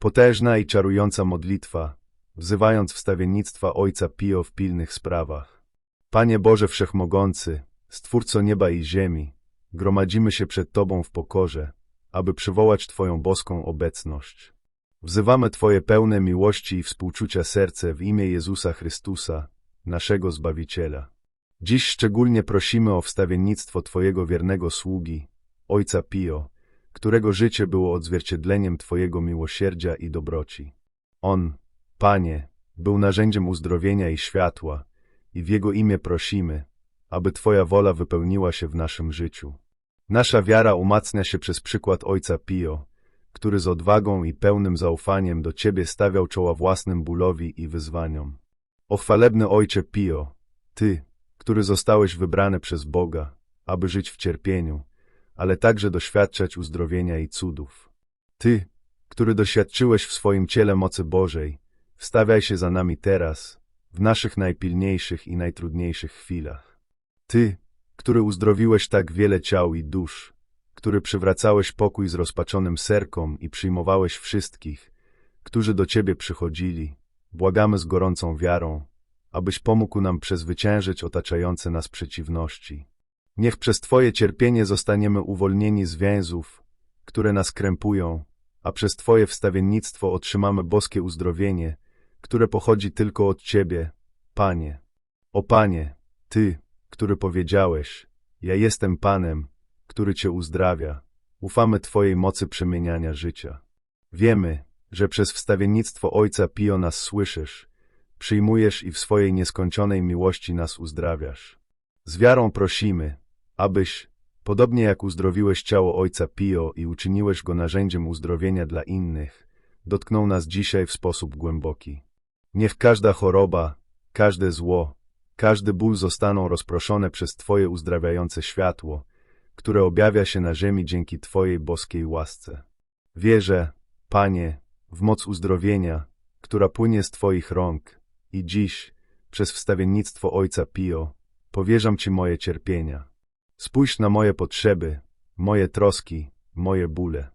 Potężna i czarująca modlitwa, wzywając wstawiennictwa Ojca Pio w pilnych sprawach. Panie Boże Wszechmogący, Stwórco nieba i ziemi, gromadzimy się przed Tobą w pokorze, aby przywołać Twoją boską obecność. Wzywamy Twoje pełne miłości i współczucia serce w imię Jezusa Chrystusa, naszego Zbawiciela. Dziś szczególnie prosimy o wstawiennictwo Twojego wiernego sługi, Ojca Pio, którego życie było odzwierciedleniem Twojego miłosierdzia i dobroci. On, Panie, był narzędziem uzdrowienia i światła, i w Jego imię prosimy, aby Twoja wola wypełniła się w naszym życiu. Nasza wiara umacnia się przez przykład Ojca Pio, który z odwagą i pełnym zaufaniem do Ciebie stawiał czoła własnym bólowi i wyzwaniom. O chwalebny Ojcze Pio, Ty, który zostałeś wybrany przez Boga, aby żyć w cierpieniu, ale także doświadczać uzdrowienia i cudów. Ty, który doświadczyłeś w swoim ciele mocy Bożej, wstawiaj się za nami teraz, w naszych najpilniejszych i najtrudniejszych chwilach. Ty, który uzdrowiłeś tak wiele ciał i dusz, który przywracałeś pokój z rozpaczonym serkom i przyjmowałeś wszystkich, którzy do Ciebie przychodzili, błagamy z gorącą wiarą, abyś pomógł nam przezwyciężyć otaczające nas przeciwności. Niech przez Twoje cierpienie zostaniemy uwolnieni z więzów, które nas krępują, a przez Twoje wstawiennictwo otrzymamy boskie uzdrowienie, które pochodzi tylko od Ciebie, Panie. O Panie, Ty, który powiedziałeś, ja jestem Panem, który Cię uzdrawia, ufamy Twojej mocy przemieniania życia. Wiemy, że przez wstawiennictwo Ojca Pio nas słyszysz, przyjmujesz i w swojej nieskończonej miłości nas uzdrawiasz. Z wiarą prosimy, abyś, podobnie jak uzdrowiłeś ciało Ojca Pio i uczyniłeś go narzędziem uzdrowienia dla innych, dotknął nas dzisiaj w sposób głęboki. Niech każda choroba, każde zło, każdy ból zostaną rozproszone przez Twoje uzdrawiające światło, które objawia się na ziemi dzięki Twojej boskiej łasce. Wierzę, Panie, w moc uzdrowienia, która płynie z Twoich rąk i dziś, przez wstawiennictwo Ojca Pio, powierzam Ci moje cierpienia. Spójrz na moje potrzeby, moje troski, moje bóle.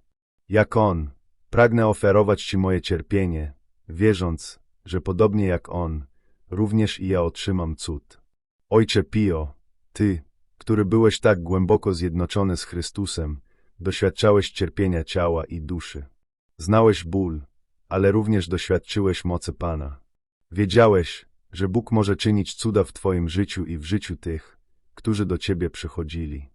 Jak On, pragnę oferować Ci moje cierpienie, wierząc, że podobnie jak On, również i ja otrzymam cud. Ojcze Pio, Ty, który byłeś tak głęboko zjednoczony z Chrystusem, doświadczałeś cierpienia ciała i duszy. Znałeś ból, ale również doświadczyłeś mocy Pana. Wiedziałeś, że Bóg może czynić cuda w Twoim życiu i w życiu tych, którzy do Ciebie przychodzili.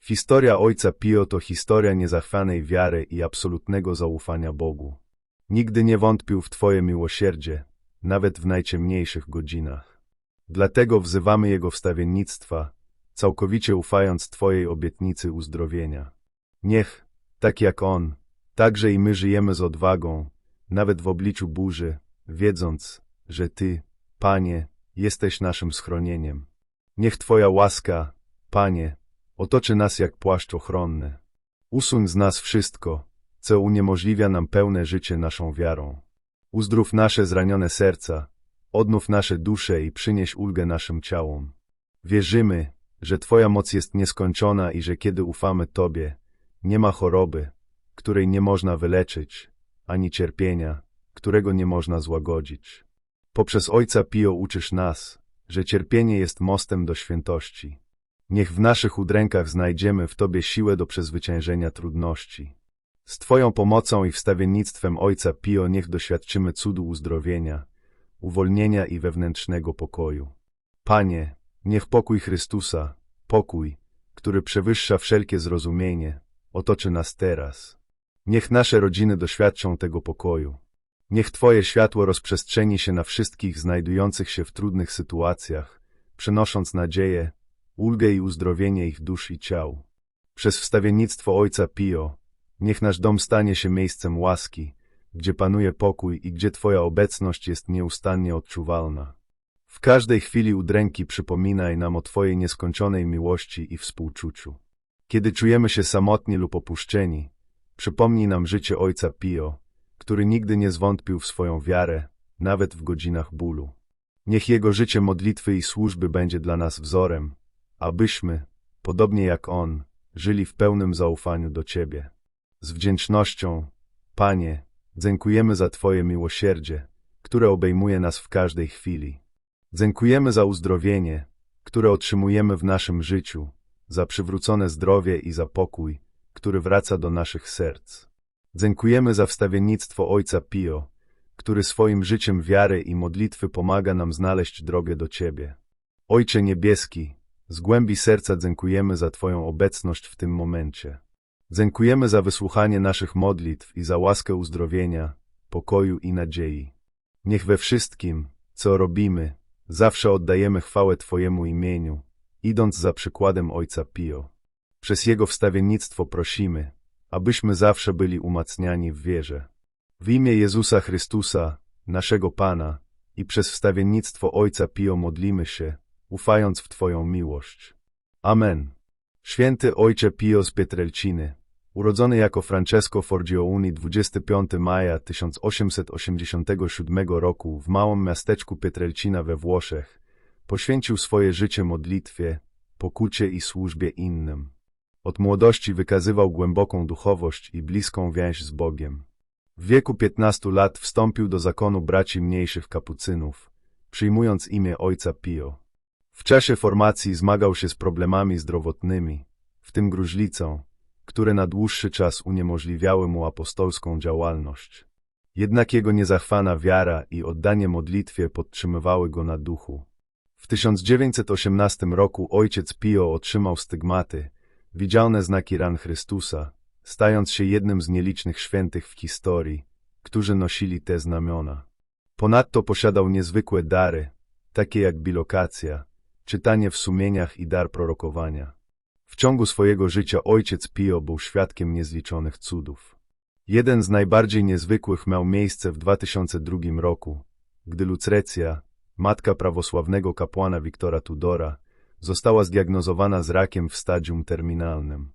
Historia Ojca Pio to historia niezachwanej wiary i absolutnego zaufania Bogu. Nigdy nie wątpił w Twoje miłosierdzie, nawet w najciemniejszych godzinach. Dlatego wzywamy Jego wstawiennictwa, całkowicie ufając Twojej obietnicy uzdrowienia. Niech, tak jak On, także i my żyjemy z odwagą, nawet w obliczu burzy, wiedząc, że Ty, Panie, jesteś naszym schronieniem. Niech Twoja łaska, Panie, otoczy nas jak płaszcz ochronny. Usuń z nas wszystko, co uniemożliwia nam pełne życie naszą wiarą. Uzdrów nasze zranione serca, odnów nasze dusze i przynieś ulgę naszym ciałom. Wierzymy, że Twoja moc jest nieskończona i że kiedy ufamy Tobie, nie ma choroby, której nie można wyleczyć, ani cierpienia, którego nie można złagodzić. Poprzez Ojca Pio uczysz nas, że cierpienie jest mostem do świętości. Niech w naszych udrękach znajdziemy w Tobie siłę do przezwyciężenia trudności. Z Twoją pomocą i wstawiennictwem Ojca Pio niech doświadczymy cudu uzdrowienia, uwolnienia i wewnętrznego pokoju. Panie, niech pokój Chrystusa, pokój, który przewyższa wszelkie zrozumienie, otoczy nas teraz. Niech nasze rodziny doświadczą tego pokoju. Niech Twoje światło rozprzestrzeni się na wszystkich znajdujących się w trudnych sytuacjach, przynosząc nadzieję, ulgę i uzdrowienie ich dusz i ciał. Przez wstawiennictwo Ojca Pio, niech nasz dom stanie się miejscem łaski, gdzie panuje pokój i gdzie Twoja obecność jest nieustannie odczuwalna. W każdej chwili udręki przypominaj nam o Twojej nieskończonej miłości i współczuciu. Kiedy czujemy się samotni lub opuszczeni, przypomnij nam życie Ojca Pio, który nigdy nie zwątpił w swoją wiarę, nawet w godzinach bólu. Niech Jego życie modlitwy i służby będzie dla nas wzorem, abyśmy, podobnie jak On, żyli w pełnym zaufaniu do Ciebie. Z wdzięcznością, Panie, Dziękujemy za Twoje miłosierdzie, które obejmuje nas w każdej chwili. Dziękujemy za uzdrowienie, które otrzymujemy w naszym życiu, za przywrócone zdrowie i za pokój, który wraca do naszych serc. Dziękujemy za wstawiennictwo Ojca Pio, który swoim życiem wiary i modlitwy pomaga nam znaleźć drogę do Ciebie. Ojcze Niebieski, z głębi serca dziękujemy za Twoją obecność w tym momencie. Dziękujemy za wysłuchanie naszych modlitw i za łaskę uzdrowienia, pokoju i nadziei. Niech we wszystkim, co robimy, zawsze oddajemy chwałę Twojemu imieniu, idąc za przykładem Ojca Pio. Przez Jego wstawiennictwo prosimy, abyśmy zawsze byli umacniani w wierze. W imię Jezusa Chrystusa, naszego Pana, i przez wstawiennictwo Ojca Pio modlimy się, ufając w Twoją miłość. Amen. Święty Ojcze Pio z Pietrelciny, urodzony jako Francesco Forgione 25 maja 1887 roku w małym miasteczku Pietrelcina we Włoszech, poświęcił swoje życie modlitwie, pokucie i służbie innym. Od młodości wykazywał głęboką duchowość i bliską więź z Bogiem. W wieku 15 lat wstąpił do zakonu braci mniejszych kapucynów, przyjmując imię ojca Pio. W czasie formacji zmagał się z problemami zdrowotnymi, w tym gruźlicą, które na dłuższy czas uniemożliwiały mu apostolską działalność. Jednak jego niezachwana wiara i oddanie modlitwie podtrzymywały go na duchu. W 1918 roku ojciec Pio otrzymał stygmaty, widzialne znaki ran Chrystusa, stając się jednym z nielicznych świętych w historii, którzy nosili te znamiona. Ponadto posiadał niezwykłe dary, takie jak bilokacja, czytanie w sumieniach i dar prorokowania. W ciągu swojego życia ojciec Pio był świadkiem niezliczonych cudów. Jeden z najbardziej niezwykłych miał miejsce w 2002 roku, gdy Lucrecja, matka prawosławnego kapłana Wiktora Tudora, została zdiagnozowana z rakiem w stadium terminalnym.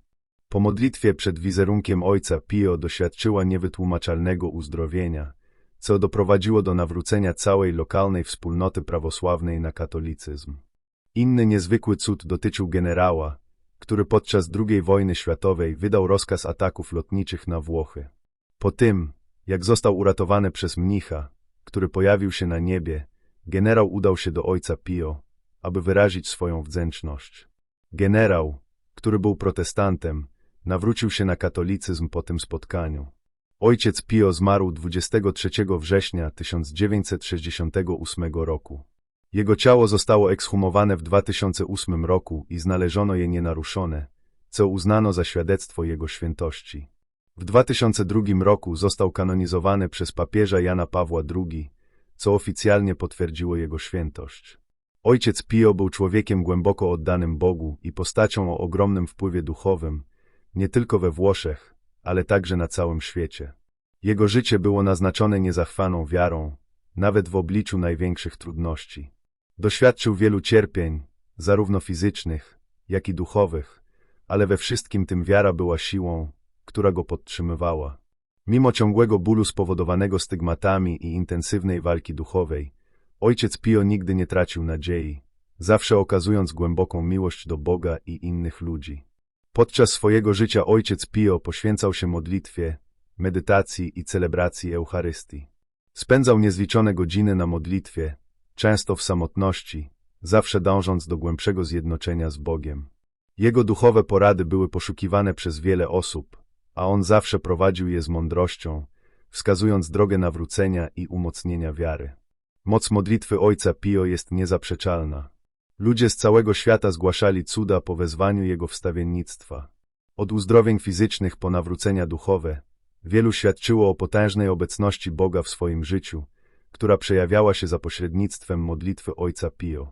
Po modlitwie przed wizerunkiem ojca Pio doświadczyła niewytłumaczalnego uzdrowienia, co doprowadziło do nawrócenia całej lokalnej wspólnoty prawosławnej na katolicyzm. Inny niezwykły cud dotyczył generała, który podczas II wojny światowej wydał rozkaz ataków lotniczych na Włochy. Po tym, jak został uratowany przez mnicha, który pojawił się na niebie, generał udał się do ojca Pio, aby wyrazić swoją wdzięczność. Generał, który był protestantem, nawrócił się na katolicyzm po tym spotkaniu. Ojciec Pio zmarł 23 września 1968 roku. Jego ciało zostało ekshumowane w 2008 roku i znaleziono je nienaruszone, co uznano za świadectwo jego świętości. W 2002 roku został kanonizowany przez papieża Jana Pawła II, co oficjalnie potwierdziło jego świętość. Ojciec Pio był człowiekiem głęboko oddanym Bogu i postacią o ogromnym wpływie duchowym, nie tylko we Włoszech, ale także na całym świecie. Jego życie było naznaczone niezachwaną wiarą, nawet w obliczu największych trudności. Doświadczył wielu cierpień, zarówno fizycznych, jak i duchowych, ale we wszystkim tym wiara była siłą, która go podtrzymywała. Mimo ciągłego bólu spowodowanego stygmatami i intensywnej walki duchowej, ojciec Pio nigdy nie tracił nadziei, zawsze okazując głęboką miłość do Boga i innych ludzi. Podczas swojego życia ojciec Pio poświęcał się modlitwie, medytacji i celebracji Eucharystii. Spędzał niezliczone godziny na modlitwie, często w samotności, zawsze dążąc do głębszego zjednoczenia z Bogiem. Jego duchowe porady były poszukiwane przez wiele osób, a on zawsze prowadził je z mądrością, wskazując drogę nawrócenia i umocnienia wiary. Moc modlitwy Ojca Pio jest niezaprzeczalna. Ludzie z całego świata zgłaszali cuda po wezwaniu jego wstawiennictwa. Od uzdrowień fizycznych po nawrócenia duchowe, wielu świadczyło o potężnej obecności Boga w swoim życiu, która przejawiała się za pośrednictwem modlitwy Ojca Pio.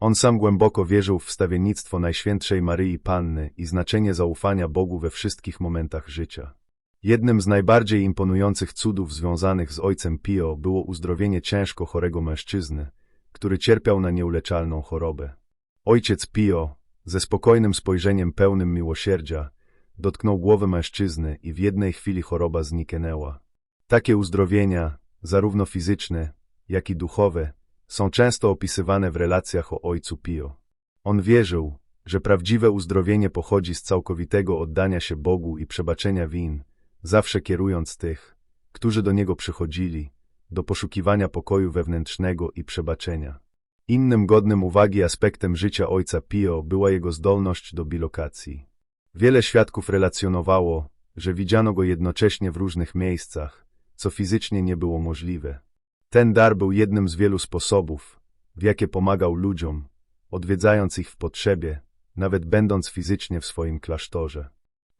On sam głęboko wierzył w wstawiennictwo Najświętszej Maryi Panny i znaczenie zaufania Bogu we wszystkich momentach życia. Jednym z najbardziej imponujących cudów związanych z Ojcem Pio było uzdrowienie ciężko chorego mężczyzny, który cierpiał na nieuleczalną chorobę. Ojciec Pio, ze spokojnym spojrzeniem pełnym miłosierdzia, dotknął głowy mężczyzny i w jednej chwili choroba zniknęła. Takie uzdrowienia, zarówno fizyczne, jak i duchowe, są często opisywane w relacjach o ojcu Pio. On wierzył, że prawdziwe uzdrowienie pochodzi z całkowitego oddania się Bogu i przebaczenia win, zawsze kierując tych, którzy do niego przychodzili, do poszukiwania pokoju wewnętrznego i przebaczenia. Innym godnym uwagi aspektem życia ojca Pio była jego zdolność do bilokacji. Wiele świadków relacjonowało, że widziano go jednocześnie w różnych miejscach, co fizycznie nie było możliwe. Ten dar był jednym z wielu sposobów, w jakie pomagał ludziom, odwiedzając ich w potrzebie, nawet będąc fizycznie w swoim klasztorze.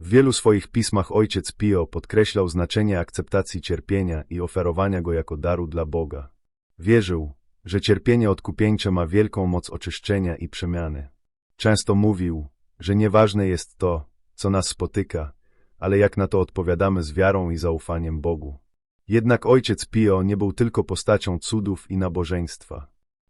W wielu swoich pismach ojciec Pio podkreślał znaczenie akceptacji cierpienia i oferowania go jako daru dla Boga. Wierzył, że cierpienie odkupieńcze ma wielką moc oczyszczenia i przemiany. Często mówił, że nieważne jest to, co nas spotyka, ale jak na to odpowiadamy z wiarą i zaufaniem Bogu. Jednak ojciec Pio nie był tylko postacią cudów i nabożeństwa.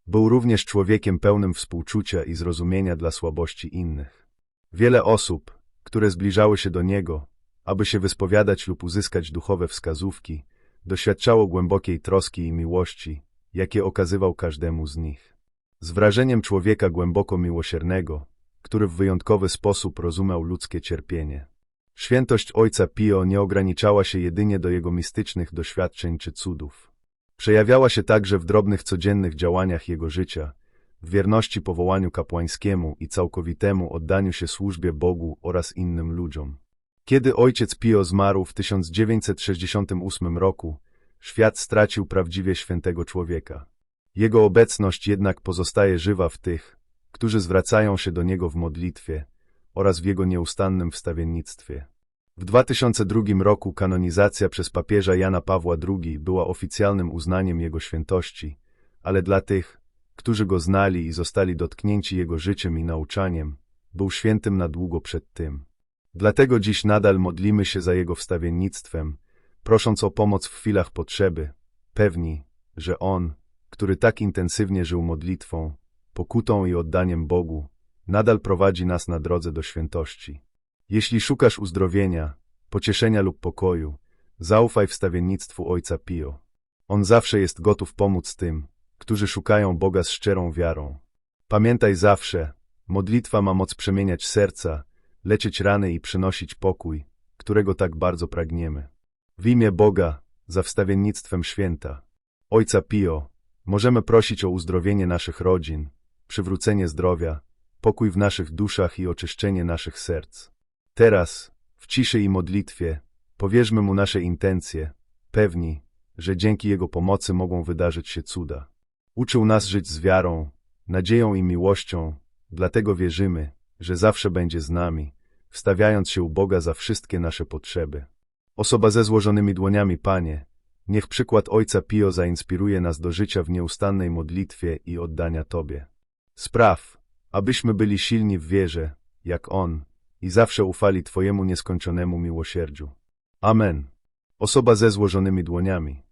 Był również człowiekiem pełnym współczucia i zrozumienia dla słabości innych. Wiele osób, które zbliżały się do niego, aby się wyspowiadać lub uzyskać duchowe wskazówki, doświadczało głębokiej troski i miłości, jakie okazywał każdemu z nich. Z wrażeniem człowieka głęboko miłosiernego, który w wyjątkowy sposób rozumiał ludzkie cierpienie. Świętość ojca Pio nie ograniczała się jedynie do jego mistycznych doświadczeń czy cudów. Przejawiała się także w drobnych codziennych działaniach jego życia, w wierności powołaniu kapłańskiemu i całkowitemu oddaniu się służbie Bogu oraz innym ludziom. Kiedy ojciec Pio zmarł w 1968 roku, świat stracił prawdziwie świętego człowieka. Jego obecność jednak pozostaje żywa w tych, którzy zwracają się do niego w modlitwie oraz w jego nieustannym wstawiennictwie. W 2002 roku kanonizacja przez papieża Jana Pawła II była oficjalnym uznaniem jego świętości, ale dla tych, którzy go znali i zostali dotknięci jego życiem i nauczaniem, był świętym na długo przed tym. Dlatego dziś nadal modlimy się za jego wstawiennictwem, prosząc o pomoc w chwilach potrzeby, pewni, że on, który tak intensywnie żył modlitwą, pokutą i oddaniem Bogu, nadal prowadzi nas na drodze do świętości. Jeśli szukasz uzdrowienia, pocieszenia lub pokoju, zaufaj wstawiennictwu Ojca Pio. On zawsze jest gotów pomóc tym, którzy szukają Boga z szczerą wiarą. Pamiętaj zawsze, modlitwa ma moc przemieniać serca, leczyć rany i przynosić pokój, którego tak bardzo pragniemy. W imię Boga, za wstawiennictwem święta, Ojca Pio, możemy prosić o uzdrowienie naszych rodzin, przywrócenie zdrowia, pokój w naszych duszach i oczyszczenie naszych serc. Teraz, w ciszy i modlitwie, powierzmy Mu nasze intencje, pewni, że dzięki Jego pomocy mogą wydarzyć się cuda. Uczył nas żyć z wiarą, nadzieją i miłością, dlatego wierzymy, że zawsze będzie z nami, wstawiając się u Boga za wszystkie nasze potrzeby. Osoba ze złożonymi dłoniami, Panie, niech przykład Ojca Pio zainspiruje nas do życia w nieustannej modlitwie i oddania Tobie. Spraw, abyśmy byli silni w wierze, jak On, i zawsze ufali Twojemu nieskończonemu miłosierdziu. Amen. Osoba ze złożonymi dłoniami.